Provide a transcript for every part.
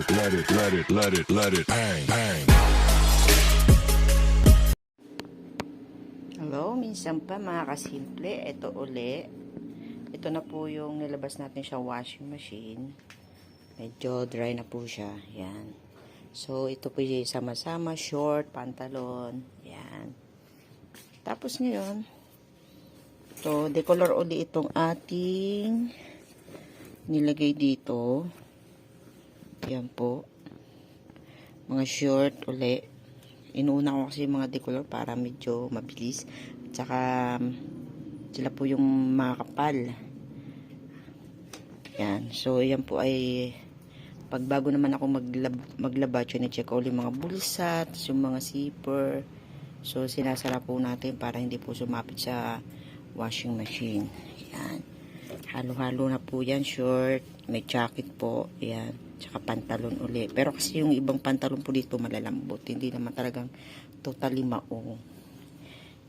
it, let it, let it, let it, let it bang, bang. Hello, minsan pa mga kasimple, ito uli. Ito na po yung nilabas natin siya washing machine. Medyo dry na po siya. Yan. So, ito po yung sama-sama, short, pantalon. Yan. Tapos ngayon, ito, decolor uli itong ating nilagay dito. Yan po. Mga short uli. Inuuna ko kasi mga decolor para medyo mabilis. At saka, um, sila po yung mga kapal. Yan. So, yan po ay pag bago naman ako maglab, maglaba, check ko ulit mga bulsa, tapos yung mga zipper. So, sinasara po natin para hindi po sumapit sa washing machine. Yan. Halo-halo na po yan, short, may jacket po, yan, tsaka pantalon uli. Pero kasi yung ibang pantalon po dito malalambot, hindi naman talagang totally maong.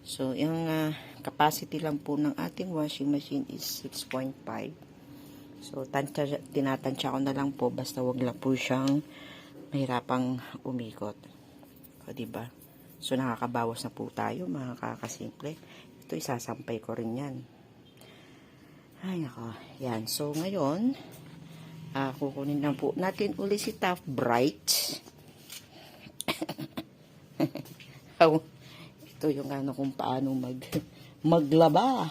So, yung ah, capacity lang po ng ating washing machine is 6.5. So, tansya, tinatansya ko na lang po, basta wag lang po siyang mahirapang umikot. O, diba? So, nakakabawas na po tayo, mga kakasimple. Ito, isasampay ko rin yan. Ay, nako. Yan. So, ngayon, ah kukunin lang po natin uli si Tough Bright. Aw, ito yung ano kung paano mag, maglaba.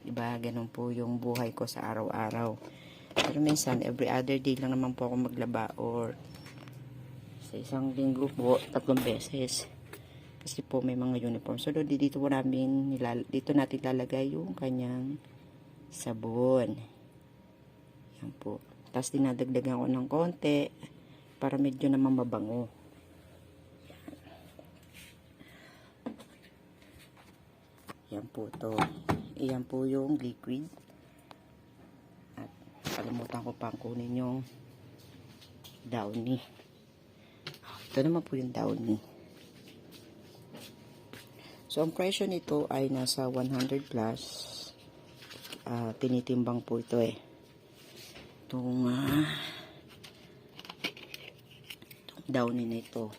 Diba, ganun po yung buhay ko sa araw-araw. Pero minsan, every other day lang naman po ako maglaba or sa isang linggo po, tatlong beses. Kasi po may mga uniform. So, di- dito po namin, dito natin lalagay yung kanyang sabon. Yan po. Tapos dinadagdagan ko ng konti para medyo naman mabango. Yan po to. Iyan po yung liquid. At kalimutan ko pang kunin yung downy. Ito naman po yung downy. So, ang presyo nito ay nasa 100 plus. Ah, tinitimbang po ito eh. Itong, ah, itong na ito.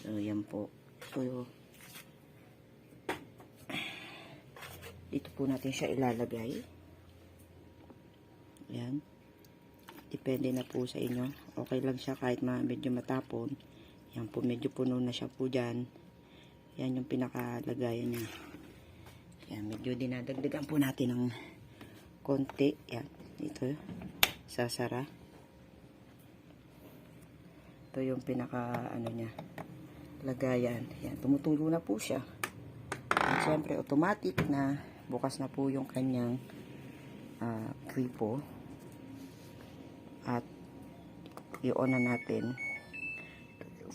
So, yan po. So, dito po natin siya ilalagay. Yan. Depende na po sa inyo. Okay lang siya kahit ma medyo matapon. Yan po, medyo puno na siya po dyan. Yan yung pinakalagayan niya. Yan, medyo dinadagdagan po natin ng konti. Yan, ito. Sasara. Ito yung pinaka, ano niya, lagayan. Yan, tumutulo na po siya. At syempre, automatic na bukas na po yung kanyang ah, gripo. At i-on na natin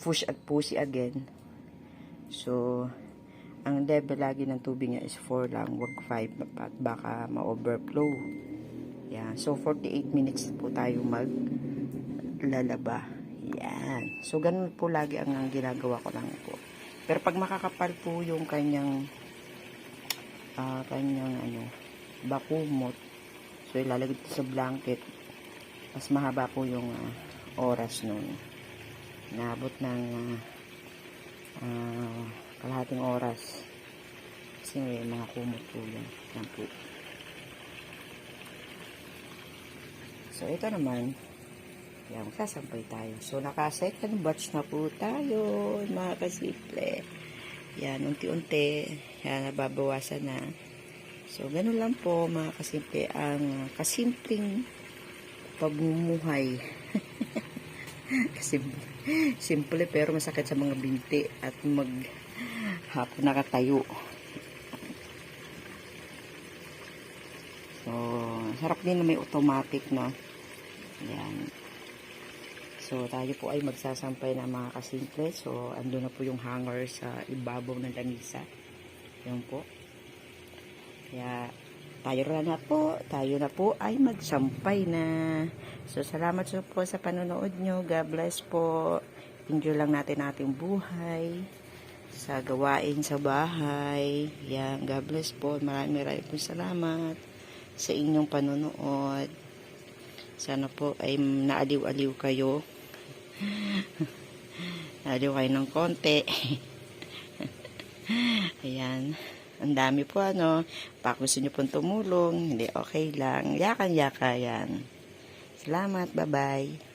push at pussy again. So, ang level lagi ng tubig niya is 4 lang, wag 5 at baka ma-overflow. Yan. So, 48 minutes po tayo maglalaba. Yan. So, ganun po lagi ang, ang ginagawa ko lang po. Pero pag makakapal po yung kanyang ah kanyang ano, bakumot, so ilalagay ito sa blanket, mas mahaba po yung ah, oras nun naabot ng ah, ah, kalahating oras. Kasi may mga kumot po yan yan po. So ito naman. Yan sasampay tayo. So naka second batch na po tayo mga kasimple. Yan unti-unti. Yan nababawasan na. So ganun lang po mga kasimple ang kasimpleng pagmumuhay. Kasi simple pero masakit sa mga binti at mag hapon nakatayo. So, sarap din na may automatic na. Yan. So, tayo po ay magsasampay na mga kasimple. So, ando na po yung hanger sa ibabaw ng lamisa. Yan po. Kaya, tayo na po, tayo na po ay magsampay na. So, salamat po sa panonood nyo. God bless po. Enjoy lang natin ating buhay sa gawain sa bahay. Yan, God bless po. Maraming maraming po salamat. sa inyong panonood. Sana po ay naaliw-aliw kayo. naaliw kayo ng konti. Ayan. Ang dami po ano. Baka gusto nyo pong tumulong. Hindi, okay lang. Yakan-yaka yan. Salamat. Bye-bye.